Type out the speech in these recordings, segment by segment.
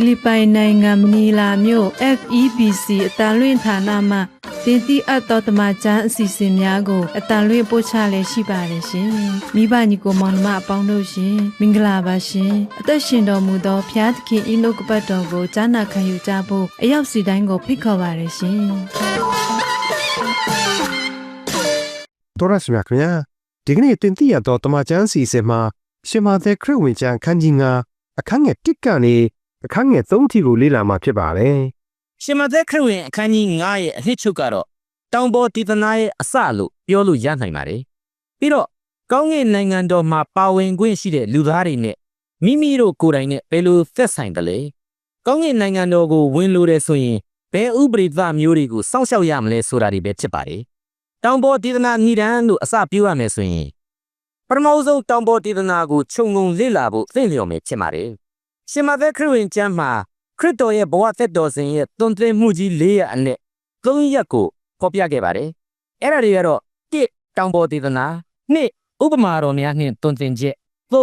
ဖိလစ်ပိုင်နိုင်ငံမနီလာမြို့ FEBC အတန်လွင့်ဌာနမှတင်တိအပ်သောတမချန်းအစီအစဉ်များကိုအတန်လွင့်ပို့ချလည်းရှိပါတယ်ရှင်။မိဘညီကိုမောင်နှမအပေါင်းတို့ရှင်မင်္ဂလာပါရှင်။အသက်ရှင်တော်မူသောဖျားသခင်ဤနှုတ်ကပတ်တော်ကိုကြားနာခံယူကြဖို့အရောက်စီတိုင်းကိုဖိတ်ခေါ်ပါတယ်ရှင်။ တော်ရရှိမြခင်ဗျာဒီကနေ့တင်ပြရတော့တမချန်းစီစဉ်မှာရှင်မာသက်ခရစ်ဝင်ကျမ်းခန်းကြီးငါအခန်းငယ်1ကနေအခန်းငယ်3ထိကိုလေ့လာမှာဖြစ်ပါတယ်ရှင်မသက်ခရစ်ဝင်အခန်းကြီး9ရဲ့အနှစ်ချုပ်ကတော့တောင်ပေါ်တည်သနာရဲ့အစလို့ပြောလို့ရနိုင်ပါတယ်။ပြီးတော့ကောင်းကင်နိုင်ငံတော်မှာပါဝင်ခွင့်ရှိတဲ့လူသားတွေနဲ့မိမိတို့ကိုယ်တိုင်နဲ့ဘယ်လိုသက်ဆိုင်တယ်လဲ။ကောင်းကင်နိုင်ငံတော်ကိုဝင်လို့တဲ့ဆိုရင်ဘယ်ဥပရိသမျိုးတွေကိုစောင့်ရှောက်ရမလဲဆိုတာတွေပဲဖြစ်ပါတယ်။ တောင်ပေါ်တည်သနာညီတန်းလို့အစပြုရမယ်ဆိုရင်ပထမဆုံးတောင်ပေါ်တည်သနာကိုခြုံငုံလေ့လာဖို့သင့်လျော်မယ်ဖြစ်ပါတယ်။ရှင်မသက်ခရစ်ဝင်ကျမ်းမှာခရစ်တော်ရဲ့ဘဝသက်တော်စဉ်ရဲ့သွန်သင်မှုကြီး၄ရက်အနက်၃ရက်ကိုဖော်ပြခဲ့ပါတယ်။အဲ့ဒါတွေကတော့၁တောင်ပေါ်ဒေသနာ၂ဥပမာတော်များနှင့်သွန်သင်ချက်၃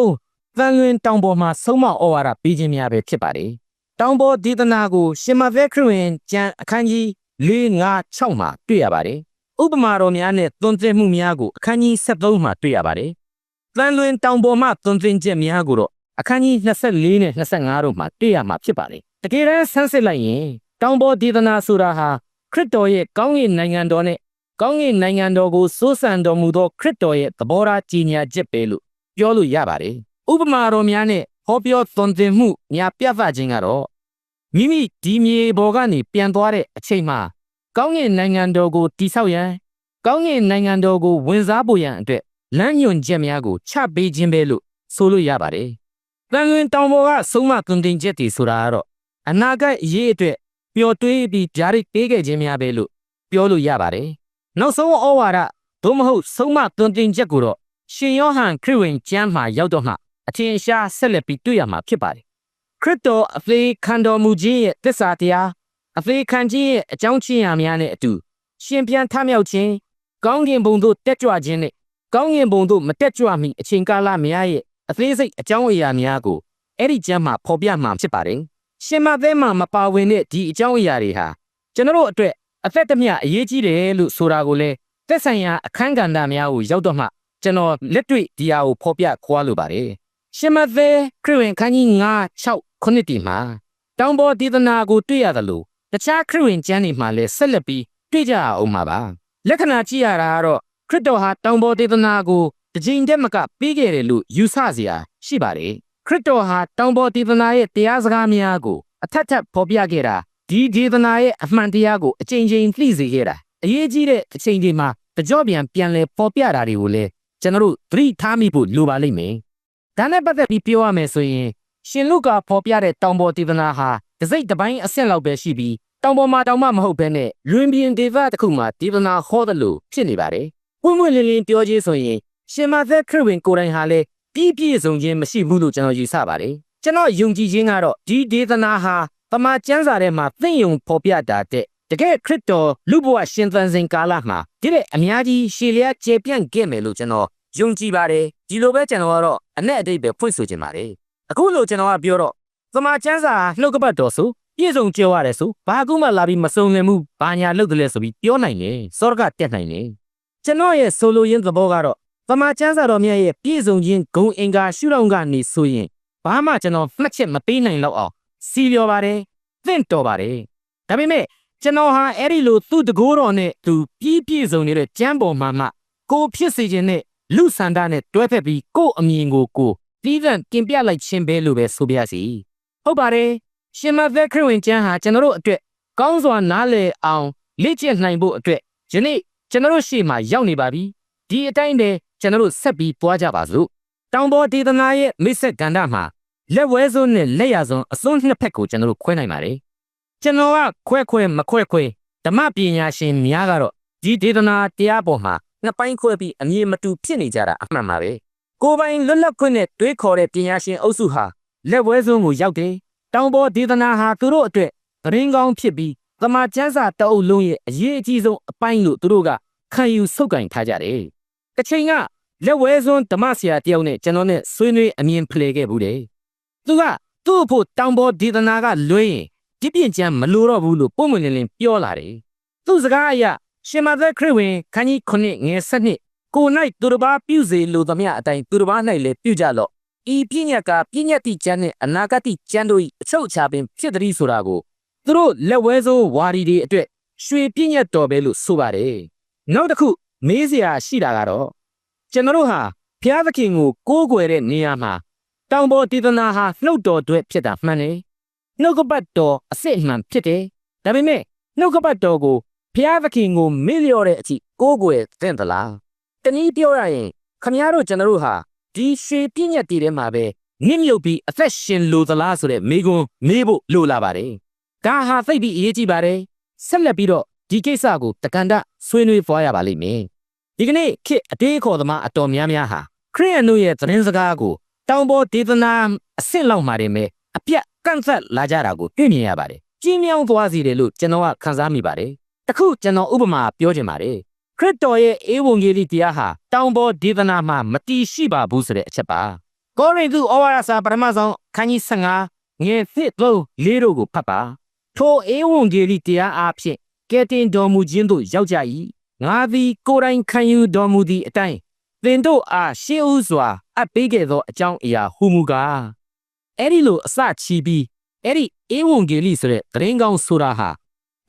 သံလွင်တောင်ပေါ်မှာဆုံးမဩဝါဒပေးခြင်းများပဲဖြစ်ပါတယ်။တောင်ပေါ်ဒေသနာကိုရှင်မဖက်ခရစ်ဝင်ကျမ်းအခန်းကြီး၄၅၆မှာတွေ့ရပါတယ်။ ဥပမာတော်များနဲ့သွန်သင်မှုများကိုအခန်းကြီး73မှာတွေ့ရပါတယ်။သံလွင်တောင်ပေါ်မှာသွန်သင်ချက်များကိုတော့အခန်းကြီး24နဲ့25တို့မှာတွေ့ရမှာဖြစ်ပါတယ်။တကယ်တမ်းဆန်းစစ်လိုက်ရင်တောင်ပေါ်ဒေသနာဆိုတာဟာခရစ်တော်ရဲ့ကောင်းကင်နိုင်ငံတော်နဲ့ကောင်းကင်နိုင်ငံတော်ကိုစိုးစံတော်မူသောခရစ်တော်ရဲ့သဘောထားကြီးညာချက်ပဲလို့ပြောလို့ရပါတယ်။ဥပမာတော်များနဲ့ဟောပြောသွန်သင်မှုညာပြသခြင်းကတော့မိမိဒီမြေပေါ်ကနေပြန်သွားတဲ့အချိန်မှာ ကောင်းကင်နိုင်ငံတော်ကိုတိဆောက်ရန်ကောင်းကင်နိုင်ငံတော်ကိုဝင်စားဖို့ရန်အတွက်လမ်းညွှန်ချက်များကိုချပေးခြင်းပဲလို့ဆိုလို့ရပါတယ်။တန်လွင်တောင်ပေါ်ကဆုံးမသွန်သင်ချက်တွေဆိုတာကတော့အနာဂတ်အရေးအတွက်ပျော်တွေးပြီးဓာတ်ပေးခဲ့ခြင်းများပဲလို့ပြောလို့ရပါတယ်။နောက်ဆုံးဩဝါဒသို့မဟုတ်ဆုံးမသွန်သင်ချက်ကိုတော့ရှင်ယောဟန်ခရစ်ဝင်ကျမ်းမှာရောက်တော့မှအထင်ရှားဆက်လက်ပြီးတွေ့ရမှာဖြစ်ပါတယ်။ခရစ်တော်အဖေခံတော်မူခြင်းရဲ့သစ္စာတရား အဖေခံခြင်းရဲ့အကြောင်းချင်းရာများနဲ့အတူရှင်ပြန်ထမြောက်ခြင်းကောင်းကင်ဘုံသို့တက်ကြွခြင်းနဲ့ကောင်းကင်ဘုံသို့မတက်ကြွမီအချိန်ကာလများရဲ့အသေးစိတ်အကြောင်းအရာများကိုအဲ့ဒီကျမ်းမှာဖော်ပြမှာဖြစ်ပါတယ်။ရှင်မသဲမှာမပါဝင်တဲ့ဒီအကြောင်းအရာတွေဟာကျွန်တော်တို့အတွက်အသက်တမျှအရေးကြီးတယ်လို့ဆိုတာကိုလည်းသက်ဆိုင်ရာအခန်းကဏ္ဍများကိုရောက်တော့မှကျွန်တော်လက်တွေ့ဒီဟာကိုဖော်ပြခွာလိုပါတယ်ရှင်မသဲခရစ်ဝင်ခန်းကြီး9 6ခုနှစ်တီမှာတောင်ပေါ်ဒေသနာကိုတွေ့ရတယ်လို့ တခြားခရစ်ဝင်ကျမ်းတွေမှာလည်းဆက်လက်ပြီးတွေ့ကြအောင်ပါပါလက္ခဏာကြည့်ရတာကတော့ခရစ်တော်ဟာတောင်ပေါ်ဒေသနာကိုတစ်ချိန်တည်းမကပြီးခဲ့တယ်လို့ယူဆစရာရှိပါတယ်ခရစ်တော်ဟာတောင်ပေါ်ဒေသနာရဲ့တရားစကားများကိုအထက်ထပ်ဖော်ပြခဲ့တာဒီဒေသနာရဲ့အမှန်တရားကိုအချိန်ချင်းသိစေခဲ့တာအရေးကြီးတဲ့အချိန်ဒီမှာတကြော့ပြန်ပြန်လဲဖော်ပြတာတွေကိုလည်းကျွန်တော်တို့သတိထားမိဖို့လိုပါလိမ့်မယ်။ဒါနဲ့ပတ်သက်ပြီးပြောရမယ်ဆိုရင်ရှင်လုကာဖော်ပြတဲ့တောင်ပေါ်ဒေသနာဟာ တစိမ့်တစ်ပိုင်းအဆင့်လောက်ပဲရှိပြီးတောင်ပေါ်မှာတောင်မှမဟုတ်ဘဲနဲ့လွင်ပြင်ဒေသတစ်ခုမှာဒေသနာဟောတယ်လို့ဖြစ်နေပါတယ်။ပွင့်ပွင့်လင်းလင်းပြောချင်းဆိုရင်ရှင်မသက်ခရစ်ဝင်ကိုယ်တိုင်ဟာလည်းပြည့်ပြည့်စုံခြင်းမရှိဘူးလို့ကျွန်တော်ယူဆပါတယ်။ကျွန်တော်ယုံကြည်ခြင်းကတော့ဒီဒေသနာဟာတမန်ကျမ်းစာထဲမှာသင်ယုံဖော်ပြတာတဲ့တကယ်ခရစ်တော်လူဘဝရှင်သန်စဉ်ကာလမှာဒီတဲ့အများကြီးရှေလျားကျေပြန့်ခဲ့မယ်လို့ကျွန်တော်ယုံကြည်ပါတယ်ဒီလိုပဲကျွန်တော်ကတော့အ내အတိတ်ပဲဖွင့်ဆိုခြင်းပါတယ်အခုလို့ကျွန်တော်ကပြောတော့ တမန်ကျမ်းစာနှုတ်ကပတ်တော်ဆိုပြည့်စုံကြောရတယ်ဆိုဘာကူမှလာပြီးမစုံလင်မှုဘာညာလုပ်တယ်လဲဆိုပြီးပြောနိုင်တယ်စောရကတက်နိုင်တယ်ကျွန်တော်ရဲ့ဆိုလိုရင်းသဘောကတော့တမန်ကျမ်းစာတော်မြတ်ရဲ့ပြည့်စုံခြင်းဂုံအင်္ဂါရှုထောင့်ကနေဆိုရင်ဘာမှကျွန်တော်မှတ်ချက်မပေးနိုင်တော့အောင်စီလျော်ပါတယ်သင့်တော်ပါတယ်ဒါပေမဲ့ကျွန်တော်ဟာအဲ့ဒီလိုသူ့တကိုးတော်နဲ့သူပြည့်ပြည့်စုံနေတဲ့ကျမ်းပေါ်မှာမှကိုဖြစ်စေခြင်းနဲ့လူဆန္ဒနဲ့တွဲဖက်ပြီးကို့အမြင်ကိုကိုတီးသန့်တင်ပြလိုက်ခြင်းပဲလို့ပဲဆိုပြစီ ဟုတ်ပါတယ်ရှင်မသက်ခရစ်ဝင်ကျမ်းဟာကျွန်တော်တို့အတွက်ကောင်းစွာနားလည်အောင်လေ့ကျင့်နိုင်ဖို့အတွက်ယနေ့ကျွန်တော်တို့ရှေ့မှာရောက်နေပါပြီဒီအတိုင်းပဲကျွန်တော်တို့ဆက်ပြီးပွားကြပါစို့တောင်ပေါ်ဒေသနာရဲ့မိတ်ဆက်ကန္ဓာမှာလက်ဝဲစွန်းနဲ့လက်ရစွန်းအစွန်းနှစ်ဖက်ကိုကျွန်တော်တို့ခွဲနိုင်ပါတယ်ကျွန်တော်ကခွဲခွဲမခွဲခွဲဓမ္မပညာရှင်များကတော့ဒီဒေသနာတရားပေါ်မှာနှစ်ပိုင်းခွဲပြီးအမြင်မတူဖြစ်နေကြတာအမှန်ပါပဲကိုယ်ပိုင်လွတ်လပ်ခွင့်နဲ့တွေးခေါ်တဲ့ပညာရှင်အုပ်စုဟာ လက်ဝဲစွန်းကိုရောက်တယ်တောင်ပေါ်ဒေသနာဟာသူတို့အတွက်သတင်းကောင်းဖြစ်ပြီးသမာကျမ်းစာတအုပ်လုံးရဲ့အရေးအကြီးဆုံးအပိုင်းလို့သူတို့ကခံယူဆုပ်ကင်ထားကြတယ်။တစ်ချိန်ကလက်ဝဲစွန်းဓမ္မဆရာတယောက်နဲ့ကျွန်တော်နဲ့ဆွေးနွေးအမြင်ဖလှယ်ခဲ့ဘူးတယ်။သူကသူ့အဖို့တောင်ပေါ်ဒေသနာကလွှဲရင်ဒီပြင်ကျမ်းမလိုတော့ဘူးလို့ပုံမှန်လင်းလင်းပြောလာတယ်။သူ့စကားအရရှင်မသက်ခရစ်ဝင်ခန်းကြီး9ငယ်7ကို၌သူတစ်ပါးပြုစေလိုသမျှအတိုင်းသူတစ်ပါး၌လည်းပြုကြလော့ ဤပြည့်ညက်ကပြည့်ညက်တိကျမ်းနှင့်အနာဂတိကျမ်းတို့၏အချုပ်အခြာပင်ဖြစ်သည်ဆိုတာကိုသူတို့လက်ဝဲစိုးဝါဒီတွေအတွက်ရွှေပြည့်ညက်တော်ပဲလို့ဆိုပါတယ်နောက်တစ်ခုမေးစရာရှိတာကတော့ကျွန်တော်တို့ဟာဘုရားသခင်ကိုကိုးကွယ်တဲ့နေရာမှာတောင်ပေါ်တည်တနာဟာနှုတ်တော်အတွက်ဖြစ်တာမှန်တယ်နှုတ်ကပတ်တော်အစစ်အမှန်ဖြစ်တယ်ဒါပေမဲ့နှုတ်ကပတ်တော်ကိုဘုရားသခင်ကိုမေ့လျော့တဲ့အထိကိုးကွယ်သင့်သလားတနည်းပြောရရင်ခမည်းတော်ကျွန်တော်တို့ဟာ ဒီရွှေပြည့်ညက်တည်ထဲမှာပဲနစ်မြုပ်ပြီးအသက်ရှင်လိုသလားဆိုတဲ့မေးခွန်းမေးဖို့လိုလာပါတယ်ဒါဟာသိပ်ပြီးအရေးကြီးပါတယ်ဆက်လက်ပြီးတော့ဒီကိစ္စကိုတကန်တဆွေးနွေးပွားရပါလိမ့်မယ်ဒီကနေ့ခေတ်အသေးခေါ်သမားအတော်များများဟာခရိယန်တို့ရဲ့သတင်းစကားကိုတောင်ပေါ်ဒေသနာအဆင့်လောက်မှာတင်ပဲအပြက်ကန့်သက်လာကြတာကိုတွေ့မြင်ရပါတယ်ကြီးမြောင်းသွားစီတယ်လို့ကျွန်တော်ကခန်းစားမိပါတယ်တခုကျွန်တော်ဥပမာပြောချင်ပါတယ် ခရစ်တော်ရဲ့အေဝံဂေလိတရားဟာတောင်ပေါ်ဒေသနာမှာမတီးရှိပါဘူးဆိုတဲ့အချက်ပါကောရိန္သုဩဝါဒစာပထမဆုံးခန်းကြီး15ငယ်1 3 4တို့ကိုဖတ်ပါထိုအေဝံဂေလိတရားအားဖြင့်ကဲတင်တော်မူခြင်းသို့ရောက်ကြ၏ငါသည်ကိုယ်တိုင်ခံယူတော်မူသည့်အတိုင်းသင်တို့အားရှေးဥစွာအပ်ပေးခဲ့သောအကြောင်းအရာဟူမူကားအဲ့ဒီလိုအစချီပြီးအဲ့ဒီအေဝံဂေလိဆိုတဲ့သတင်းကောင်းဆိုတာဟာ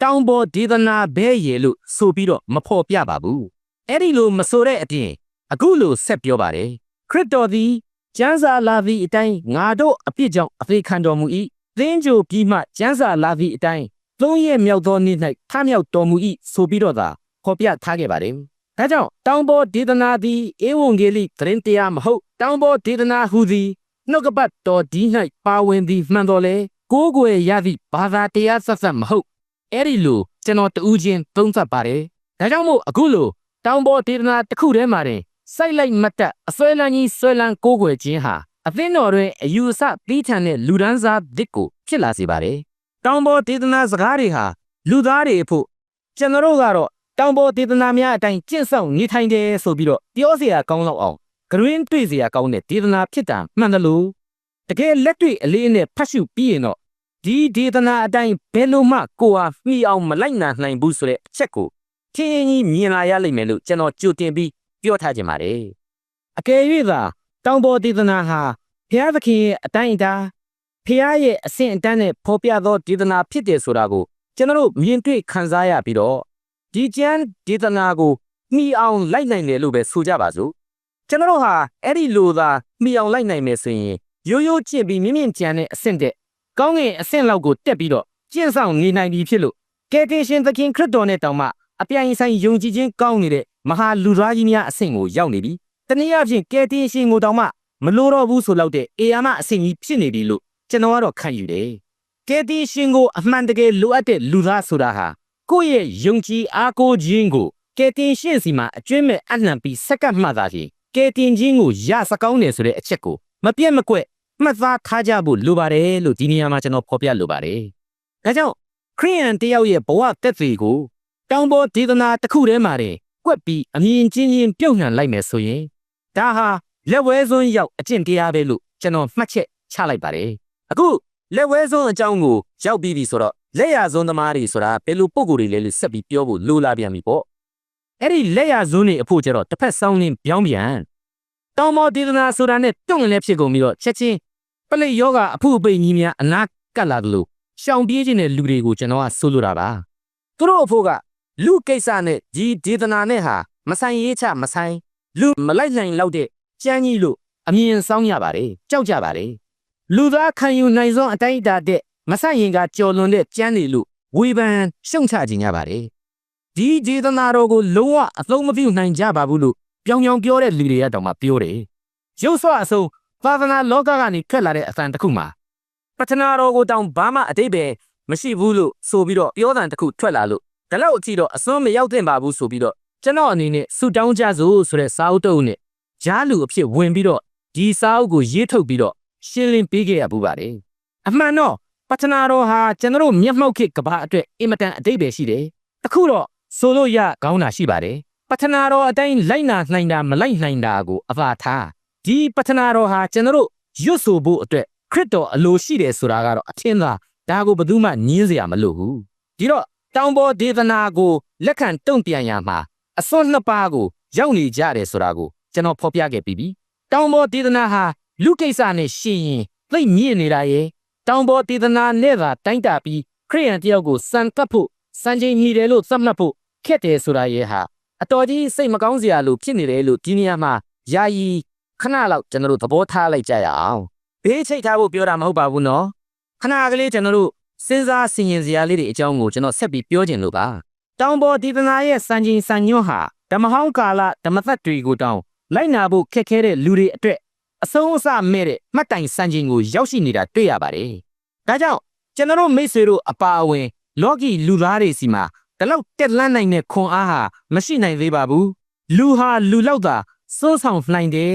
တောင်ပေါ်ဒေသနာဘဲရေလို့ဆိုပြီးတော့မဖော်ပြပါဘူးအဲ့ဒီလိုမဆိုတဲ့အပြင်အခုလိုဆက်ပြောပါတယ်ခရစ်တော်သည်ကျမ်းစာလာသည့်အတိုင်းငါတို့အပြစ်ကြောင့်အသေးခံတော်မူ၏သင်ကြိုပြီးမှကျမ်းစာလာသည့်အတိုင်းသုံးရက်မြောက်သောနေ့၌ထမြောက်တော်မူ၏ဆိုပြီးတော့သာဖော်ပြထားခဲ့ပါတယ်ဒါကြောင့်တောင်ပေါ်ဒေသနာသည်ဧဝံဂေလိသတင်းတရားမဟုတ်တောင်ပေါ်ဒေသနာဟူသည်နှုတ်ကပတ်တော်ဒီ၌ပါဝင်သည်မှန်တော်လေကိုးကွယ်ရသည့်ဘာသာတရားဆက်ဆက်မဟုတ် အဲ့ဒီလိုကျွန်တော်တူးချင်းသုံးသပ်ပါတယ်ဒါကြောင့်မို့အခုလိုတောင်ပေါ်ဒေသနာတစ်ခုထဲမှာတင်စိုက်လိုက်မတက်အစွဲလန်းကြီးစွဲလန်းကိုးကွယ်ခြင်းဟာအသင်းတော်တွင်အယူအဆတီးထန်တဲ့လူဒန်းစားသစ်ကိုဖြစ်လာစေပါတယ်တောင်ပေါ်ဒေသနာစကားတွေဟာလူသားတွေအဖို့ကျွန်တော်တို့ကတော့တောင်ပေါ်ဒေသနာများအတိုင်းကျင့်ဆောင်နေထိုင်တယ်ဆိုပြီးတော့ပြောစရာကောင်းလောက်အောင်ဂရင်းတွေ့စရာကောင်းတဲ့ဒေသနာဖြစ်တာမှန်တယ်လို့တကယ်လက်တွေ့အလေးအနက်ဖတ်ရှုပြီးရင်တော့ ဒီဒေသနာအတိုင်းဘယ်လိုမှကိုဟာမှီအောင်မလိုက်နိုင်နိုင်ဘူးဆိုတဲ့အချက်ကိုထင်းကြီးမြင်လာရလိမ့်မယ်လို့ကျွန်တော်ကြိုတင်ပြီးပြောထားခြင်းပါတယ်အကယ်၍သာတောင်ပေါ်ဒေသနာဟာဘုရားသခင်ရဲ့အတိုင်းအတာဖះရဲ့အဆင့်အတန်းနဲ့ဖော်ပြသောဒေသနာဖြစ်တယ်ဆိုတာကိုကျွန်တော်တို့မြင်တွေ့ခံစားရပြီးတော့ဒီကျမ်းဒေသနာကိုမှီအောင်လိုက်နိုင်တယ်လို့ပဲဆိုကြပါစို့ကျွန်တော်တို့ဟာအဲ့ဒီလိုသာမှီအောင်လိုက်နိုင်မယ်ဆိုရင်ရိုးရိုးကျင့်ပြီးမြင့်မြင့်ကြံတဲ့အဆင့်တဲ့ ကောင်းငင်အဆင့်လောက်ကိုတက်ပြီးတော့ကျင့်ဆောင်နေနိုင်ပြီဖြစ်လို့ကယ်တင်ရှင်သခင်ခရစ်တော်နဲ့တောင်မှအပြိုင်ဆိုင်ယုံကြည်ခြင်းကောင်းနေတဲ့မဟာလူသားကြီးများအဆင့်ကိုရောက်နေပြီတနည်းအားဖြင့်ကယ်တင်ရှင်ကိုတောင်မှမလိုတော့ဘူးဆိုလောက်တဲ့အေယာမအဆင့်ကြီးဖြစ်နေပြီလို့ကျွန်တော်ကတော့ခံယူတယ်။ကယ်တင်ရှင်ကိုအမှန်တကယ်လိုအပ်တဲ့လူသားဆိုတာဟာကိုယ့်ရဲ့ယုံကြည်အားကိုးခြင်းကိုကယ်တင်ရှင်စီမှာအကျွင့်မဲ့အနှံပြီးစက္ကပ်မှသာဖြင့်ကယ်တင်ခြင်းကိုရစကောင်းတယ်ဆိုတဲ့အချက်ကိုမပြတ်မကွက် မှတ်သားထားကြဖို့လိုပါတယ်လို့ဒီနေရာမှာကျွန်တော်ဖော်ပြလိုပါတယ်။ဒါကြောင့်ခရိယန်တယောက်ရဲ့ဘဝတက်သေးကိုတောင်ပေါ်ဒေသနာတစ်ခုထဲမှာတင်ကွက်ပြီးအမြင်ချင်းချင်းပြုတ်နှံလိုက်မယ်ဆိုရင်ဒါဟာလက်ဝဲစွန်းရောက်အကျင့်တရားပဲလို့ကျွန်တော်မှတ်ချက်ချလိုက်ပါတယ်။အခုလက်ဝဲစွန်းအကြောင်းကိုရောက်ပြီးပြီဆိုတော့လက်ရစွန်းသမားတွေဆိုတာဘယ်လိုပုံကိုယ်တွေလဲလို့ဆက်ပြီးပြောဖို့လိုလာပြန်ပြီပေါ့။အဲ့ဒီလက်ရစွန်းတွေအဖို့ကျတော့တစ်ဖက်ဆောင်းရင်းပြောင်းပြန်တောင်ပေါ်ဒေသနာဆိုတာနဲ့တွန့်လည်းဖြစ်ကုန်ပြီးတော့ချက်ချင်း ပလိယောဂအဖုအပိတ်ကြီးများအနာကတ်လာတယ်လို့ရှောင်ပြေးခြင်းတဲ့လူတွေကိုကျွန်တော်ကဆိုလိုတာပါ။သူတို့အဖို့ကလူကိစ္စနဲ့ဒီဒေသနာနဲ့ဟာမဆိုင်ရေးချမဆိုင်လူမလိုက်နိုင်လောက်တဲ့ကြမ်းကြီးလို့အမြင်ဆောင်ရပါတယ်ကြောက်ကြပါတယ်လူသားခံယူနိုင်သောအတိုင်းအတာတဲ့မဆိုင်ရင်ကကြော်လွန်တဲ့ကြမ်းတွေလို့ဝေဖန်ရှုံချခြင်းကြပါတယ်ဒီဒေသနာတော်ကိုလုံးဝအသုံးမပြုနိုင်ကြပါဘူးလို့ပြောင်ပြောင်ပြောတဲ့လူတွေကတောင်မှပြောတယ်ရုပ်ဆွအဆုံး သာသနာလောကကနေထွက်လာတဲ့အသံတစ်ခုမှာပထနာတော်ကိုတောင်ဘာမှအတိတ်ပဲမရှိဘူးလို့ဆိုပြီးတော့ပြောတဲ့တစ်ခုထွက်လာလို့ဒါလောက်အထိတော့အစွန်းမရောက်သင့်ပါဘူးဆိုပြီးတော့ကျွန်တော်အနေနဲ့ဆူတောင်းကြစို့ဆိုတဲ့စာအုပ်တုပ်နဲ့ကြားလူအဖြစ်ဝင်ပြီးတော့ဒီစာအုပ်ကိုရေးထုတ်ပြီးတော့ရှင်းလင်းပေးခဲ့ရပူပါတယ်အမှန်တော့ပတ္ထနာတော်ဟာကျွန်တော်တို့မျက်မှောက်ခေတ်ကဘာအတွက်အင်မတန်အတိတ်ပဲရှိတယ်။အခုတော့ဆိုလို့ရကောင်းတာရှိပါတယ်။ပတ္ထနာတော်အတိုင်းလိုက်နာနိုင်တာမလိုက်နိုင်တာကိုအပါထား ဒီပတ္ထနာတော်ဟာကျွန်တော်တို့ရွတ်ဆိုဖို့အတွက်ခရစ်တော်အလိုရှိတယ်ဆိုတာကတော့အထင်သာဒါကိုဘယ်သူမှညင်းစရာမလိုဘူး။ဒီတော့တောင်ပေါ်ဒေသနာကိုလက်ခံတုံ့ပြန်ရမှာအစွန်းနှစ်ပါးကိုရောက်နေကြတယ်ဆိုတာကိုကျွန်တော်ဖော်ပြခဲ့ပြီးပြီ။တောင်ပေါ်ဒေသနာဟာလူကိစ္စနဲ့ရှင်းရင်သိပ်မြင့်နေတာရဲ့တောင်ပေါ်ဒေသနာနဲ့သာတိုင်းတာပြီးခရိယန်တယောက်ကိုစံကပ်ဖို့စံချိန်ညီတယ်လို့သတ်မှတ်ဖို့ခက်တယ်ဆိုတာရဲ့ဟာအတော်ကြီးစိတ်မကောင်းစရာလို့ဖြစ်နေတယ်လို့ဒီနေရာမှာယာယီ ခဏလောက်ကျွန်တော်တို့သဘောထားလိုက်ကြရအောင်ဘေးချိတ်ထားဖို့ပြောတာမဟုတ်ပါဘူးနော်ခဏကလေးကျွန်တော်တို့စဉ်းစားဆင်ခြင်စရာလေးတွေအကြောင်းကိုကျွန်တော်ဆက်ပြီးပြောချင်လို့ပါတောင်ပေါ်ဒေသနာရဲ့စံချိန်စံညွှန်းဟာဓမ္မဟောင်းကာလဓမ္မသက်တွေကိုတောင်းလိုက်နာဖို့ခက်ခဲတဲ့လူတွေအတွက်အဆုံးအစမဲ့တဲ့မှတ်တိုင်စံချိန်ကိုရောက်ရှိနေတာတွေ့ရပါတယ်ဒါကြောင့်ကျွန်တော်တို့မိတ်ဆွေတို့အပါအဝင် လောကီလူသားတွေစီမှာဒီလောက်တက်လန်းနိုင်တဲ့ခွန်အားဟာမရှိနိုင်သေးပါဘူးလူဟာလူလောက်သာစိုးဆောင်နိုင်တယ်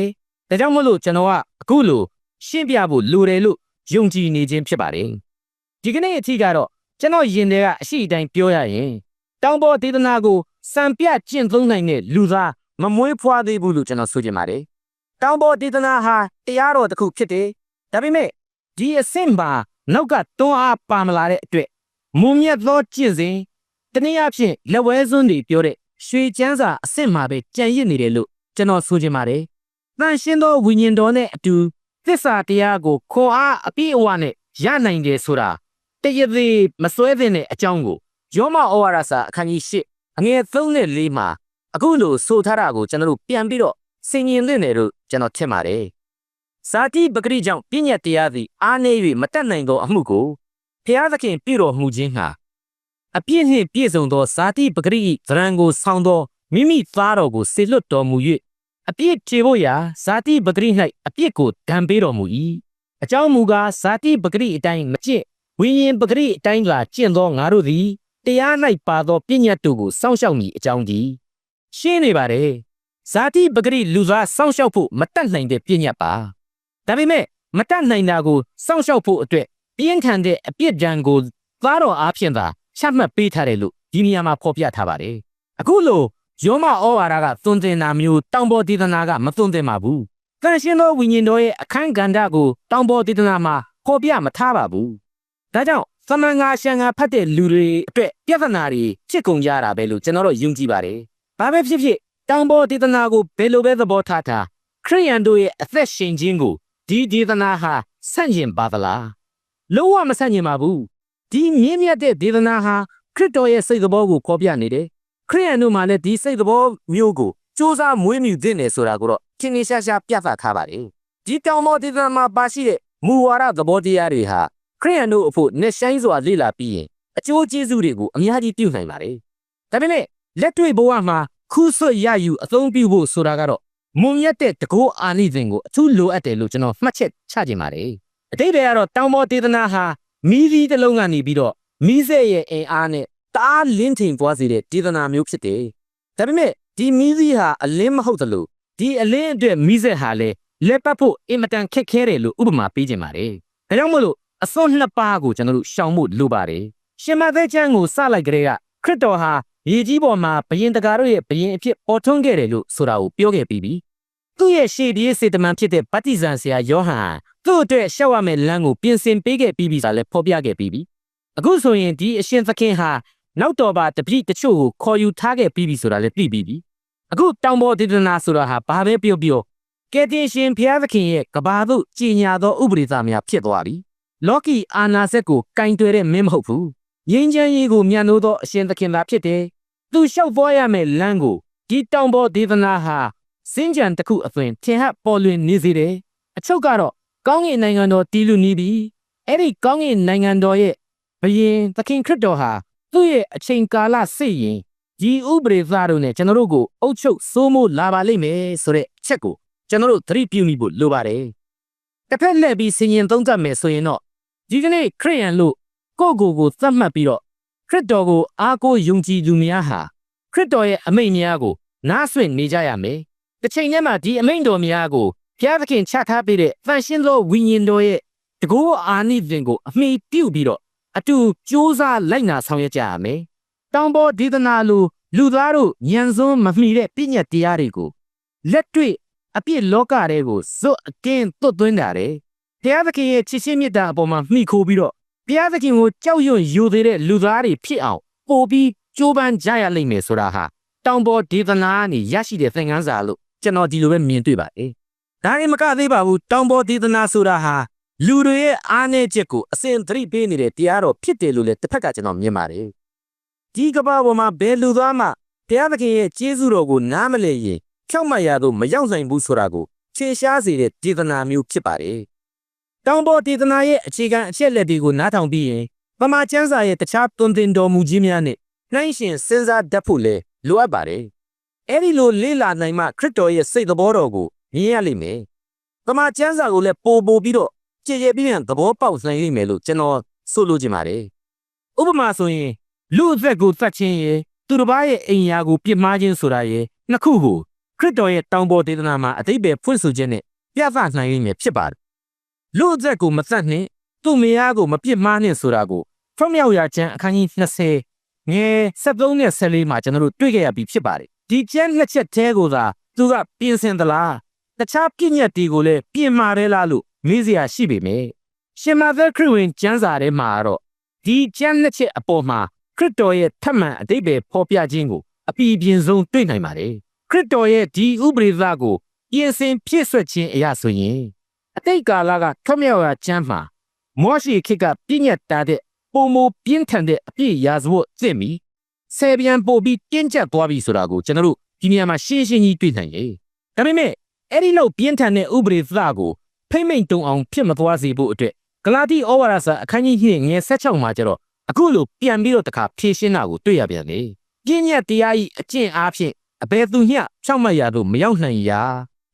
ဒါကြောင့်မလို့ကျွန်တော်ကအခုလိုရှင်းပြဖို့လိုတယ်လို့ယုံကြည်နေခြင်းဖြစ်ပါတယ်ဒီကနေ့အထိကတော့ကျွန်တော်ယင်တွေကအရှိအတိုင်းပြောရရင်တောင်ပေါ်ဒေသနာကိုစံပြကျင့်သုံးနိုင်တဲ့လူသားမမွေးဖွားသေးဘူးလို့ကျွန်တော်ဆိုချင်ပါတယ်တောင်ပေါ်ဒေသနာဟာတရားတော်တစ်ခုဖြစ်တယ်ဒါပေမဲ့ဒီအဆင့်မှာနောက်ကတွန်းအားပါမလာတဲ့အတွက်မုံမြတ်သောကျင့်စဉ်တနည်းအားဖြင့်လက်ဝဲစွန်းတွေပြောတဲ့ရွှေချမ်းစာအဆင့်မှာပဲကြံ့ရစ်နေတယ်လို့ကျွန်တော်ဆိုချင်ပါတယ်။ တန်ရှင်းသောဝိညာဉ်တော်နဲ့အတူသစ္စာတရားကိုခွန်အားအပြည့်အဝနဲ့ရနိုင်တယ်ဆိုတာတရသေးမစွဲသင့်တဲ့အကြောင်းကိုယောမဩဝါဒစာအခန်းကြီး၈အငယ်၃နဲ့၄မှာအခုလိုဆိုထားတာကိုကျွန်တော်တို့ပြန်ပြီးတော့ဆင်ញင်သင့်တယ်လို့ကျွန်တော်ထင်ပါတယ်။ဇာတိပဂရိကြောင့်ပြည့်ညတ်တရားသည်အားနည်း၍မတတ်နိုင်သောအမှုကိုဖျားသခင်ပြုတော်မူခြင်းဟာအပြည့်နှင့်ပြည့်စုံသောဇာတိပဂရိ၏သရံကိုဆောင်းသောမိမိသားတော်ကိုဆေလွတ်တော်မူ၍ အပြည့်ခြေဖို့ရာဇာတိပဂရိ၌အပြည့်ကိုဒံပေးတော်မူ၏အကြောင်းမူကားဇာတိပဂရိအတိုင်းမကျင့်ဝိညာဉ်ပဂရိအတိုင်းသာကျင့်သောငါတို့သည်တရား၌ပါသောပြည့်ညတ်တို့ကိုစောင့်ရှောက်မည်အကြောင်းဒီရှင်းနေပါတယ်ဇာတိပဂရိလူသားစောင့်ရှောက်ဖို့မတတ်နိုင်တဲ့ပြည့်ညတ်ပါဒါပေမဲ့မတတ်နိုင်တာကိုစောင့်ရှောက်ဖို့အတွက်ပြင်းထန်တဲ့အပြစ်ဒဏ်ကိုသားတော်အားဖြင့်သာချမှတ်ပေးထားတယ်လို့ဒီနေရာမှာဖော်ပြထားပါတယ်အခုလို ယောမဩဝါဒကသွန်သင်တာမျိုးတောင်ပေါ်ဒေသနာကမသွန်သင်ပါဘူးတန်ရှင်းသောဝိညာဉ်တော်ရဲ့အခန်းကဏ္ဍကိုတောင်ပေါ်ဒေသနာမှာဖော်ပြမထားပါဘူးဒါကြောင့်သမန်ငါရှန်ငါဖတ်တဲ့လူတွေအတွက်ပြဿနာတွေဖြစ်ကုန်ကြတာပဲလို့ကျွန်တော်တို့ယုံကြည်ပါတယ်ဘာပဲဖြစ်ဖြစ်တောင်ပေါ်ဒေသနာကိုဘယ်လိုပဲသဘောထားတာခရိယန်တို့ရဲ့အသက်ရှင်ခြင်းကိုဒီဒေသနာဟာဆန့်ကျင်ပါသလားလုံးဝမဆန့်ကျင်ပါဘူးဒီမြင့်မြတ်တဲ့ဒေသနာဟာခရစ်တော်ရဲ့စိတ်သဘောကိုဖော်ပြနေတယ် ခရိယန်တို့မှလည်းဒီစိတ်သဘောမျိုးကိုစ조사မွေးမြူသင့်တယ်ဆိုတာကိုတော့ခင်းနေရှာရှာပြသထားပါတယ်ဒီတောင်ပေါ်ဒေသနာမှာပါရှိတဲ့မူဝါဒသဘောတရားတွေဟာခရိယန်တို့အဖို့နဲ့ဆိုင်စွာလေ့လာပြီးရင်အကျိုးကျေးဇူးတွေကိုအများကြီးပြုနိုင်ပါတယ်ဒါပေမဲ့လက်တွေ့ဘဝမှာခုဆွတ်ရယူအသုံးပြုဖို့ဆိုတာကတော့မုံရက်တဲ့တကောအာနိသင်ကိုအထူးလိုအပ်တယ်လို့ကျွန်တော်မှတ်ချက်ချခြင်းပါတယ်အတိတ်တွေကတော့တောင်ပေါ်ဒေသနာဟာမီးသီးတစ်လုံးကနေပြီးတော့မီးစက်ရဲ့အင်အားနဲ့ တအားလင်းထင်ပွားစေတဲ့ဒေသနာမျိုးဖြစ်တယ်ဒါပေမဲ့ဒီမီးသီးဟာအလင်းမဟုတ်သလိုဒီအလင်းအတွက်မီးစက်ဟာလည်းလက်ပတ်ဖို့အင်မတန်ခက်ခဲတယ်လို့ဥပမာပေးခြင်းပါတယ်ဒါကြောင့်မို့လို့အစွန်းနှစ်ပါးကိုကျွန်တော်တို့ရှောင်ဖို့လိုပါတယ်ရှင်မသက်ချမ်းကိုစလိုက်ကြတဲ့ကခရစ်တော်ဟာရေကြီးပေါ်မှာဘယင်တကာတို့ရဲ့ဘယင်အဖြစ်ပေါ်ထွန်းခဲ့တယ်လို့ဆိုတာကိုပြောခဲ့ပြီးပြီသူ့ရဲ့ရှေ့ပြေးစေတမန်ဖြစ်တဲ့ဗတ္တိဇံဆရာယောဟန်သူ့အတွက်ရှောက်ရမယ့်လမ်းကိုပြင်ဆင်ပေးခဲ့ပြီးပြီဆိုတာလည်းဖော်ပြခဲ့ပြီးပြီအခုဆိုရင်ဒီအရှင်သခင်ဟာ နောက်တော်ပါတပိတချို့ကိုခေါ်ယူထားခဲ့ပြီးပြီဆိုတာလည်းသိပြီးပြီအခုတောင်ပေါ်ဒေသနာဆိုတာဟာဘာပဲပြောပြောကယ်တင်ရှင်ဘုရားသခင်ရဲ့ကဘာသို့ကြီးညာသောဥပဒေသားများဖြစ်သွားပြီလောကီအာနာစက်ကိုကင်တွယ်တဲ့မင်းမဟုတ်ဘူးငင်းချမ်းရေးကိုမြန်လို့သောအရှင်သခင်သာဖြစ်တယ်သူလျှောက်သွားရမယ့်လမ်းကိုဒီတောင်ပေါ်ဒေသနာဟာစင်ကြံတစ်ခုအသွင်ထင်ဟပ်ပေါ်လွင်နေစေတယ်အချုပ်ကတော့ကောင်းကင်နိုင်ငံတော်တည်လူနေပြီအဲ့ဒီကောင်းကင်နိုင်ငံတော်ရဲ့ဘယင်သခင်ခရစ်တော်ဟာ သူ့ရဲ့အချိန်ကာလစစ်ရင်ဒီဥပဒေသားတို့နဲ့ကျွန်တော်တို့ကိုအုပ်ချုပ်စိုးမိုးလာပါလိမ့်မယ်ဆိုတဲ့အချက်ကိုကျွန်တော်တို့သတိပြုမိဖို့လိုပါတယ်တစ်ဖက်လှည့်ပြီးဆင်ရင်သုံးသပ်မယ်ဆိုရင်တော့ဒီကနေ့ခရိယန်လို့ကိုယ့်ကိုယ်ကိုသတ်မှတ်ပြီးတော့ခရစ်တော်ကိုအားကိုးယုံကြည်သူများဟာခရစ်တော်ရဲ့အမိန့်များကိုနားဆွင့်နေကြရမယ်။တစ်ချိန်တည်းမှာဒီအမိန့်တော်များကိုဘုရားသခင်ချထားပေးတဲ့ဖန်ရှင်းသောဝိညာဉ်တော်ရဲ့တကောအာနိသင်ကိုအမိပြုတ်ပြီးတော့ အတူစူးစမ်းလိုက်နာဆောင်ရွက်ကြရမယ်။တောင်ပေါ်ဒေသနာလိုလူသားတို့ညံစွန်းမမှီတဲ့ပြည့်ညတ်တရားတွေကိုလက်တွေ့အပြစ်လောကတွေကိုဇွတ်အကင်းသွတ်သွင်းတာတယ်။ဘုရားသခင်ရဲ့ချစ်ချင်းမြတ်တာအပေါ်မှာမှီခိုပြီးတော့ဘုရားသခင်ကိုကြောက်ရွံ့ယူသေးတဲ့လူသားတွေဖြစ်အောင်ပို့ပြီးကြိုးပမ်းကြရလိမ့်မယ်ဆိုတာဟာတောင်ပေါ်ဒေသနာကနေရရှိတဲ့သင်ခန်းစာလို့ကျွန်တော်ဒီလိုပဲမြင်တွေ့ပါတယ်။ဒါရင်မကသေးပါဘူးတောင်ပေါ်ဒေသနာဆိုတာဟာ လူတွေရဲ့အားနည်းချက်ကိုအစဉ်သတိပေးနေတဲ့တရားတော်ဖြစ်တယ်လို့လည်းတစ်ဖက်ကကျွန်တော်မြင်ပါတယ်။ဒီကမ္ဘာပေါ်မှာဘယ်လူသားမှတရားသခင်ရဲ့ကျေးဇူးတော်ကိုနားမလည်ရင်ဖြောက်မှတ်ရသို့မရောက်နိုင်ဘူးဆိုတာကိုခြေရှားစေတဲ့ဒေသနာမျိုးဖြစ်ပါတယ်။တောင်ပေါ်ဒေသနာရဲ့အခြေခံအချက်လက်တွေကိုနားထောင်ပြီးရင်ပမာကျမ်းစာရဲ့တခြားသွန်သင်တော်မူခြင်းများနဲ့နှိုင်းရှင်စဉ်းစားတတ်ဖို့လည်းလိုအပ်ပါတယ်။အဲဒီလိုလေ့လာနိုင်မှခရစ်တော်ရဲ့စိတ်သဘောတော်ကိုမြင်ရလိမ့်မယ်။ပမာကျမ်းစာကိုလည်းပို့ပို့ပြီးတော့ ကြည်ကြဲပြင်းသဘောပေါက်နိုင်လိမ့်မယ်လို့ကျွန်တော်ဆိုလိုချင်ပါတယ်။ဥပမာဆိုရင်လူအသက်ကိုသတ်ခြင်းရဲ့သူတစ်ပါးရဲ့အိမ်ယာကိုပြစ်မှားခြင်းဆိုတာရဲ့နှစ်ခုကိုခရစ်တော်ရဲ့တောင်ပေါ်ဒေသနာမှာအတိတ်ပဲဖွင့်ဆိုခြင်းနဲ့ပြသနိုင်လိမ့်မယ်ဖြစ်ပါတယ်။လူအသက်ကိုမသတ်နှင့်သူ့မယားကိုမပြစ်မှားနှင့်ဆိုတာကိုဖျောက်မြောက်ရာကျမ်းအခန်းကြီး20ငယ်73နဲ့14မှာကျွန်တော်တို့တွေ့ခဲ့ရပြီးဖြစ်ပါတယ်။ဒီကျမ်းနှစ်ချက်တည်းကိုသာသူကပြင်ဆင်သလားတခြားပြည့်ညတ်တွေကိုလည်းပြင်မာတယ်လားလို့ မေးစရာရှိပေမယ့်ရှင်မာသက်ခရစ်ဝင်ကျမ်းစာထဲမှာတော့ဒီကျမ်းနှစ်ချက်အပေါ်မှာခရစ်တော်ရဲ့ထပ်မံအတိတ်ပဲဖော်ပြခြင်းကိုအပြည့်အပြည့်ဆုံးတွေ့နိုင်ပါတယ်ခရစ်တော်ရဲ့ဒီဥပရိသကိုပြင်ဆင်ဖြည့်ဆွက်ခြင်းအရာဆိုရင်အတိတ်ကာလကထွမြောက်ရာကျမ်းမှာမောရှိခေတ်ကပြည့်ညတ်တာတဲ့ပုံမပြင်းထန်တဲ့အပြည့်ရာဇဝတ်စစ်မီဆယ်ပြန်ပို့ပြီးတင်းကျပ်သွားပြီဆိုတာကိုကျွန်တော်တို့ဒီနေရာမှာရှင်းရှင်းကြီးတွေ့နိုင်ရဲ့ဒါပေမဲ့အဲ့ဒီလောက်ပြင်းထန်တဲ့ဥပရိသကို ဖိမ့်မိန်တုံအောင်ဖြစ်မသွားစေဖို့အတွက်ဂလာတိဩဝါဒစာအခန်းကြီးကြီးငယ်16မှာကျတော့အခုလိုပြန်ပြီးတော့တခါဖြည့်ရှင်းတာကိုတွေ့ရပြန်တယ်။ပြည့်ညတ်တရားဤအကျင့်အားဖြင့်အဘယ်သူမျှဖြောက်မှတ်ရလို့မရောက်နိုင်ရာ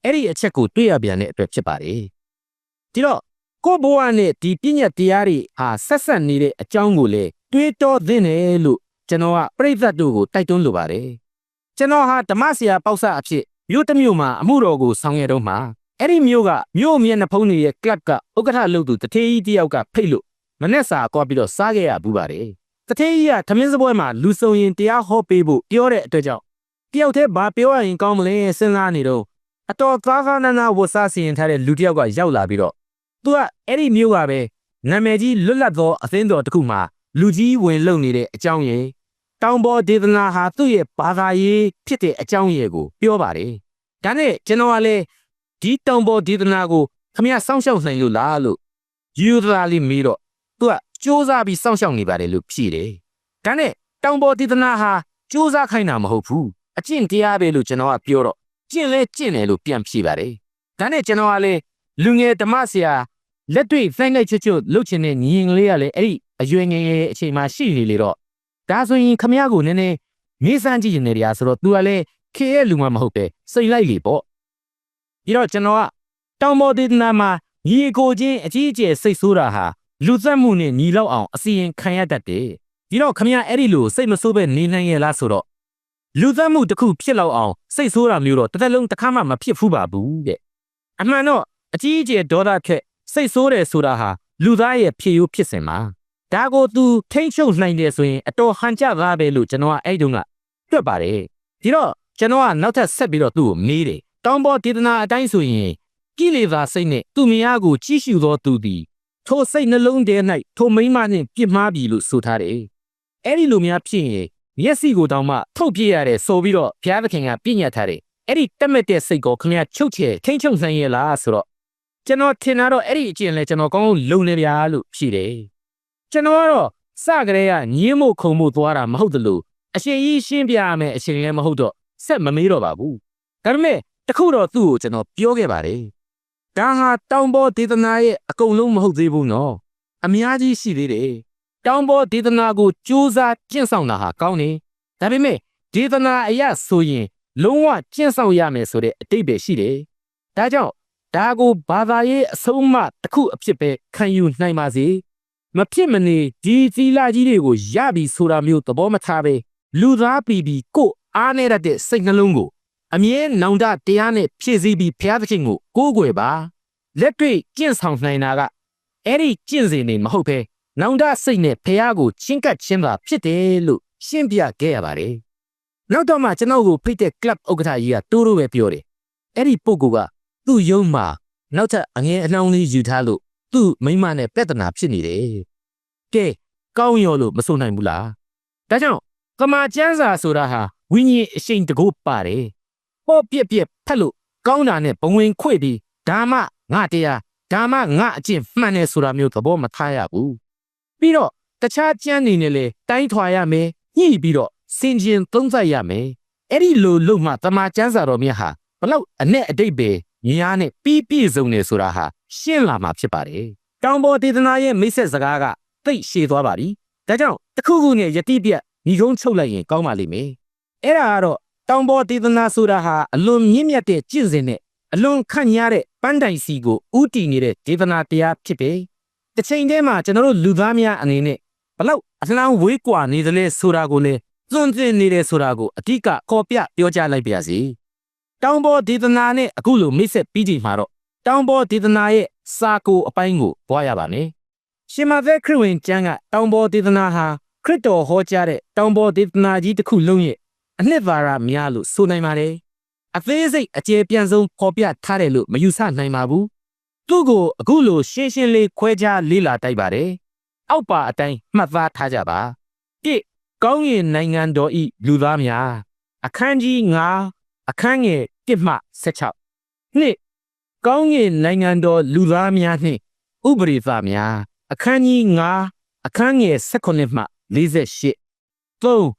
အဲ့ဒီအချက်ကိုတွေ့ရပြန်တဲ့အတွက်ဖြစ်ပါတယ်။ဒီတော့ကိုဘိုးကနဲ့ဒီပြည့်ညတ်တရားတွေဟာဆက်ဆက်နေတဲ့အကြောင်းကိုလေတွေးတောသင့်တယ်လို့ကျွန်တော်ကပြိဿတ်တို့ကိုတိုက်တွန်းလိုပါတယ်။ကျွန်တော်ဟာဓမ္မဆရာပေါ့ဆအဖြစ်မြို့တစ်မြို့မှာအမှုတော်ကိုဆောင်ရတော့မှာ အဲ့ဒီမျိုးကမြို့မျက်နှာဖုံးနေတဲ့ကလပ်ကဥက္ကဋ္ဌလုပ်သူတထေးကြီးတယောက်ကဖိတ်လို့မနဲ့စာကွာပြီးတော့စားခဲ့ရဘူးပါတယ်တထေးကြီးကသမင်းစပွဲမှာလူစုံရင်တရားဟောပေးဖို့ပြောတဲ့အတွက်ကြောင့်တယောက်တည်းဘာပြောရရင်ကောင်းမလဲစဉ်းစားနေတော့အတော်ကားကားနာနာဝတ်စားစီရင်ထားတဲ့လူတယောက်ကရောက်လာပြီးတော့သူကအဲ့ဒီမျိုးကပဲနာမည်ကြီးလွတ်လပ်သောအသင်းတော်တစ်ခုမှာလူကြီးဝင်လုံနေတဲ့အကြောင်းရယ်တောင်ပေါ်ဒေသနာဟာသူ့ရဲ့ဘာသာရေးဖြစ်တဲ့အကြောင်းရယ်ကိုပြောပါတယ်ဒါနဲ့ကျွန်တော်ကလည်း ဒီတောင်ပေါ်ဒေသနာကိုခမရစောင့်ရှောက်နိုင်လို့လားလို့ယူသာလေးမေးတော့သူကစူးစမ်းပြီးစောင့်ရှောက်နေပါတယ်လို့ဖြေတယ်။ဒါနဲ့တောင်ပေါ်ဒေသနာဟာစူးစမ်းခိုင်းတာမဟုတ်ဘူး။အကျင့်တရားပဲလို့ကျွန်တော်ကပြောတော့ကျင့်လဲကျင့်တယ်လို့ပြန်ဖြေပါတယ်။ဒါနဲ့ကျွန်တော်ကလည်းလူငယ်ဓမ္မဆရာလက်တွေ့ဖိုင်လိုက်ချွတ်ချွတ်လှုပ်ချင်တဲ့ညီရင်ကလေးကလည်းအဲ့ဒီအရွယ်ငယ်ငယ်အချိန်မှရှိနေလေတော့ဒါဆိုရင်ခမရကိုနည်းနည်းမေးစမ်းကြည့်နေတယ်ရာဆိုတော့သူကလည်းခေရဲ့လူမှမဟုတ်ပဲစိတ်လိုက်လေပေါ့ ပြီးတော့ကျွန်တော်ကတောင်ပေါ်ဒေသနာမှာညီကိုချင်းအကြီးအကျယ်စိတ်ဆိုးတာဟာလူသက်မှုနဲ့ညီလောက်အောင်အစီရင်ခံရတတ်တယ်ပြီးတော့ခမရအဲ့ဒီလိုစိတ်မဆိုးပဲနေနိုင်ရဲ့လားဆိုတော့လူသက်မှုတစ်ခုဖြစ်လောက်အောင်စိတ်ဆိုးတာမျိုးတော့တစ်သက်လုံးတစ်ခါမှမဖြစ်ဘူးပါဘူးတဲ့အမှန်တော့အကြီးအကျယ်ဒေါသခက်စိတ်ဆိုးတယ်ဆိုတာဟာလူသားရဲ့ဖြစ်ရိုးဖြစ်စဉ်မှာဒါကိုသူထိမ့်ချုပ်နိုင်တယ်ဆိုရင်အတော်ဟန်ကြသားပဲလို့ကျွန်တော်ကအဲ့တုန်းကတွက်ပါတယ်ဒီတော့ကျွန်တော်ကနောက်ထပ်ဆက်ပြီးတော့သူ့ကိုမေးတယ် တောင်ပေါ်ဒေသနာအတိုင်းဆိုရင်ကိလေသာစိတ်နဲ့သူမယားကိုကြီးရှုသောသူသည်ထိုစိတ်နှလုံးထဲ၌ထိုမိန်းမနှင့်ပြစ်မှားပြီလို့ဆိုထားတယ်အဲ့ဒီလိုများဖြစ်ရင်မျက်စိကိုတောင်မှထုတ်ပြရတဲ့ဆိုပြီးတော့ဘုရားသခင်ကပြညတ်ထားတယ်အဲ့ဒီတက်မဲ့တဲ့စိတ်ကိုခင်ဗျာချုပ်ချယ်ထိမ့်ချုပ်နိုင်ရဲ့လားဆိုတော့ကျွန်တော်ထင်တာတော့အဲ့ဒီအကျင့်လဲကျွန်တော်ကောင်းကောင်းလုံနေဗျာလို့ဖြေတယ်ကျွန်တော်ကတော့စကလေးကညင်းမို့ခုံမို့သွားတာမဟုတ်သလိုအရှင်ကြီးရှင်းပြရမယ်အရှင်လည်းမဟုတ်တော့ဆက်မမေးတော့ပါဘူးဒါပေမဲ့ တခုတော့သူ့ကိုကျွန်တော်ပြောခဲ့ပါတယ်ဒါဟာတောင်ပေါ်ဒေသနာရဲ့အကုန်လုံးမဟုတ်သေးဘူးနော်အများကြီးရှိသေးတယ်တောင်ပေါ်ဒေသနာကိုစူးစမ်းကျင့်ဆောင်တာဟာကောင်းနေဒါပေမဲ့ဒေသနာအရာဆိုရင် လုံးဝကျင့်ဆောင်ရမယ်ဆိုတဲ့အတိတ်ပဲရှိတယ်ဒါကြောင့်ဒါကိုဘာသာရေးအဆုံးအမတစ်ခုအဖြစ်ပဲခံယူနိုင်ပါစေမဖြစ်မနေဒီသီလာကြီးတွေကိုရပြီဆိုတာမျိုးသဘောမထားပဲလူသားပြည်ပြီးကိုအားနေရတဲ့စိတ်နှလုံးကို အမြဲနောင်တတရားနဲ့ဖြည့်ဆည်းပြီးဘုရားသခင်ကိုကိုးကွယ်ပါလက်တွေ့ကျင့်ဆောင်နိုင်တာကအဲ့ဒီကျင့်စဉ်တွေမဟုတ်ဘဲနောင်တစိတ်နဲ့ဖះကိုချင်းကပ်ချင်းပါဖြစ်တယ်လို့ရှင်းပြခဲ့ရပါတယ်နောက်တော့မှကျွန်တော်ကိုဖိတ်တဲ့ club ဥက္ကဋ္ဌကြီးကတိုးတိုးပဲပြောတယ်အဲ့ဒီပုဂ္ဂိုလ်ကသူ့ရုံးမှာနောက်ထပ်အငယ်အနှောင်းလေးယူထားလို့သူ့မိန်းမနဲ့ပြဿနာဖြစ်နေတယ်ကဲကောင်းရောလို့မဆိုနိုင်ဘူးလားဒါကြောင့်ကမာကျမ်းစာဆိုတာဟာဝိညာဉ်အရှိန်တကုတ်ပါတယ် ဟောပြက်ပြက်ဖက်လို့ကောင်းတာနဲ့ဘဝင်ခွေပြီးဒါမှငါတရားဒါမှငါအကျင့်မှန်တယ်ဆိုတာမျိုးသဘောမထားရဘူးပြီးတော့တခြားကျမ်းနေနဲ့လေတိုင်းထွာရမယ်ညှိပြီးတော့စင်ကျင်သုံးသပ်ရမယ်အဲ့ဒီလိုလို့မှတမာကျမ်းစာတော်မြတ်ဟာဘလောက်အနဲ့အတိတ်ပဲညာနဲ့ပြီးပြည့်စုံနေဆိုတာဟာရှင်းလာမှာဖြစ်ပါတယ်တောင်ပေါ်ဒေသနာရဲ့မိတ်ဆက်စကားကသိပ်ရှည်သွားပါပြီဒါကြောင့်တစ်ခုခုနဲ့ယတိပြတ်ညီကုန်းချုပ်လိုက်ရင်ကောင်းပါလိမ့်မယ်အဲ့ဒါကတော့ တောင်ပေါ်ဒေသနာဆိုတာဟာအလွန်မြင့်မြတ်တဲ့ကျင့်စဉ်နဲ့အလွန်ခန့်ညားတဲ့ပန်းတိုင်စီကိုဥတီနေတဲ့ဒေသနာတရားဖြစ်ပေတစ်ချိန်တည်းမှာကျွန်တော်တို့လူသားများအနေနဲ့ဘလောက်အလှမ်းဝေးကွာနေသလဲဆိုတာကိုလည်းသွန်သင်နေတယ်ဆိုတာကိုအတိကခေါ်ပြပြောကြားလိုက်ပါရစေတောင်ပေါ်ဒေသနာနဲ့အခုလိုမိတ်ဆက်ပြီးချိန်မှာတော့တောင်ပေါ်ဒေသနာရဲ့စာကိုအပိုင်းကိုပွားရပါမယ်ရှင်မသက်ခရစ်ဝင်ကျမ်းကတောင်ပေါ်ဒေသနာဟာခရစ်တော်ဟောကြားတဲ့တောင်ပေါ်ဒေသနာကြီးတစ်ခုလုံးရဲ့ အနှစ်သာရများလို့ဆိုနိုင်ပါတယ်အသေးစိတ်အကျေပြန့်ဆုံးပေါ်ပြထားတယ်လို့မယူဆနိုင်ပါဘူးသူ့ကိုအခုလိုရှင်းရှင်းလေးခွဲခြားလေ့လာတိုက်ပါတယ်အောက်ပါအတိုင်းမှတ်သားထားကြပါပြည့်ကောင်းကင်နိုင်ငံတော်ဤလူသားများအခန်းကြီး9အခန်းငယ်1မှ16နှစ်ကောင်းကင်နိုင်ငံတော်လူသားများနှင့်ဥပရိသများအခန်းကြီး9အခန်းငယ်18မှ48 3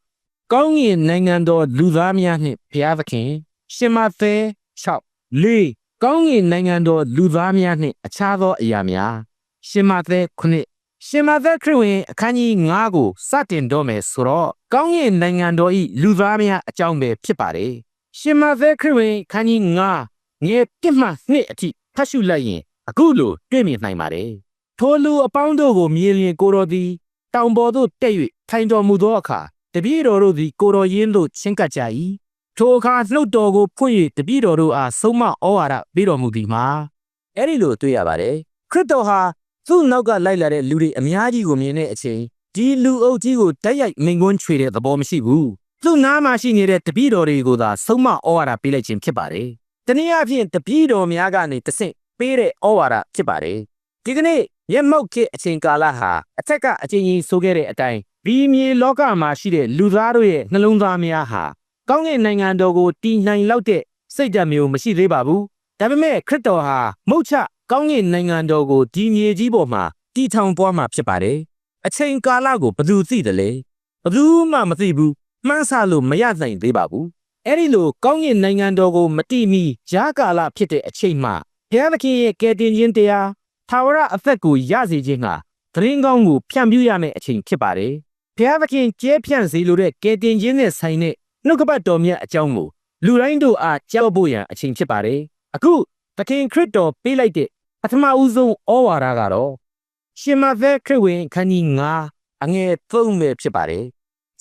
ကောင်းကင်နိုင်ငံတော်လူသားများနှင့်ဘုရားသခင်ရှင်မသဲ6 4ကောင်းကင်နိုင်ငံတော်လူသားများနှင့်အခြားသောအရာများရှင်မသဲ9ရှင်မသဲခရစ်ဝင်အခန်းကြီး9ကိုစတင်တော့မယ်ဆိုတော့ကောင်းကင်နိုင်ငံတော်ဤလူသားများအကြောင်းပဲဖြစ်ပါတယ်ရှင်မသဲခရစ်ဝင်အခန်းကြီး9ငယ်1မှ2အထိဖတ်ရှုလိုက်ရင်အခုလိုတွေ့မြင်နိုင်ပါတယ်ထိုလူအပေါင်းတို့ကိုမြင်ရင်ကိုတော်သည်တောင်ပေါ်သို့တက်၍ထိုင်တော်မူသောအခါ တပည့်တော်တို့သည်ကိုတော်ရင်းသို့ချဉ်ကပ်ကြ၏ထိုအခါနှုတ်တော်ကိုဖွင့်၍တပည့်တော်တို့အားဆုံးမဩဝါဒပေးတော်မူသည်မှာအဲ့ဒီလိုတွေ့ရပါတယ်ခရစ်တော်ဟာသူ့နောက်ကလိုက်လာတဲ့လူတွေအများကြီးကိုမြင်တဲ့အချိန်ဒီလူအုပ်ကြီးကိုတိုက်ရိုက်မိန်ကွန်းချွေတဲ့သဘောမရှိဘူးသူ့နားမှာရှိနေတဲ့တပည့်တော်တွေကိုသာဆုံးမဩဝါဒပေးလိုက်ခြင်းဖြစ်ပါတယ်တနည်းအားဖြင့်တပည့်တော်များကနေတဆင့်ပေးတဲ့ဩဝါဒဖြစ်ပါတယ်ဒီကနေ့ရက်မောက်ခေတ်အချိန်ကာလဟာအထက်ကအချိန်ကြီးဆိုခဲ့တဲ့အတိုင်း ဒီမြေလောကမှာရှိတဲ့လူသားတို့ရဲ့နှလုံးသားများဟာကောင်းကင်နိုင်ငံတော်ကိုတည်နိုင်လောက်တဲ့စိတ်ဓာတ်မျိုးမရှိသေးပါဘူးဒါပေမဲ့ခရစ်တော်ဟာမုတ်ချကောင်းကင်နိုင်ငံတော်ကိုဒီမြေကြီးပေါ်မှာတည်ထောင်ပွားမှာဖြစ်ပါတယ်အချိန်ကာလကိုဘယ်သူသိတယ်လဲဘယ်သူမှမသိဘူးမှန်းဆလို့မရနိုင်သေးပါဘူးအဲ့ဒီလိုကောင်းကင်နိုင်ငံတော်ကိုမတိမီရားကာလဖြစ်တဲ့အချိန်မှာဘုရားသခင်ရဲ့ကယ်တင်ခြင်းတရားထာဝရအသက်ကိုရစေခြင်းဟာသတင်းကောင်းကိုဖြန့်ဖြူးရမယ့်အချိန်ဖြစ်ပါတယ် ဘုရားသခင်ကျဲဖြန့်စေလိုတဲ့ကယ်တင်ခြင်းနဲ့ဆိုင်တဲ့နှုတ်ကပတ်တော်မြတ်အကြောင်းကိုလူတိုင်းတို့အားကြောက်ဖို့ရန်အချိန်ဖြစ်ပါတယ်အခုသခင်ခရစ်တော်ပေးလိုက်တဲ့ပထမဦးဆုံးဩဝါဒကတော့ရှင်မသဲခရစ်ဝင်ခန်းကြီး9အငယ်3ပဲဖြစ်ပါတယ်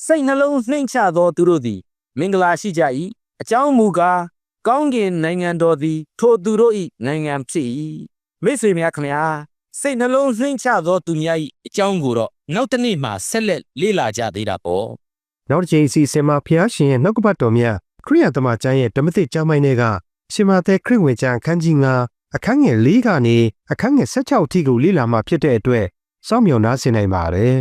စိတ်နှလုံးနှိမ့်ချသောသူတို့သည်မင်္ဂလာရှိကြ၏အကြောင်းမူကားကောင်းကင်နိုင်ငံတော်သည်ထိုသူတို့၏နိုင်ငံဖြစ်၏မိတ်ဆွေများခင်ဗျာစိတ်နှလုံးနှိမ့်ချသောသူများ၏အကြောင်းကိုတော့ နောက်တစ်နေ့မှဆက်လက်လေ့လာကြသေးတာပေါ့နောက်တစ်ချိန်အစီအစဉ်မှာဖျားရှင်ရဲ့နှုတ်ကပတ်တော်မြတ်ခရိယသမကျမ်းရဲ့ဓမ္မသစ်ကျမ်းပိုင်းတွေကရှင်မသက်ခရစ်ဝင်ကျမ်းအခန်းကြီး9အခန်းငယ်4ကနေအခန်းငယ်16အထိကိုလေ့လာမှဖြစ်တဲ့အတွက်စောင့်မျှော်နားဆင်နိုင်ပါတယ်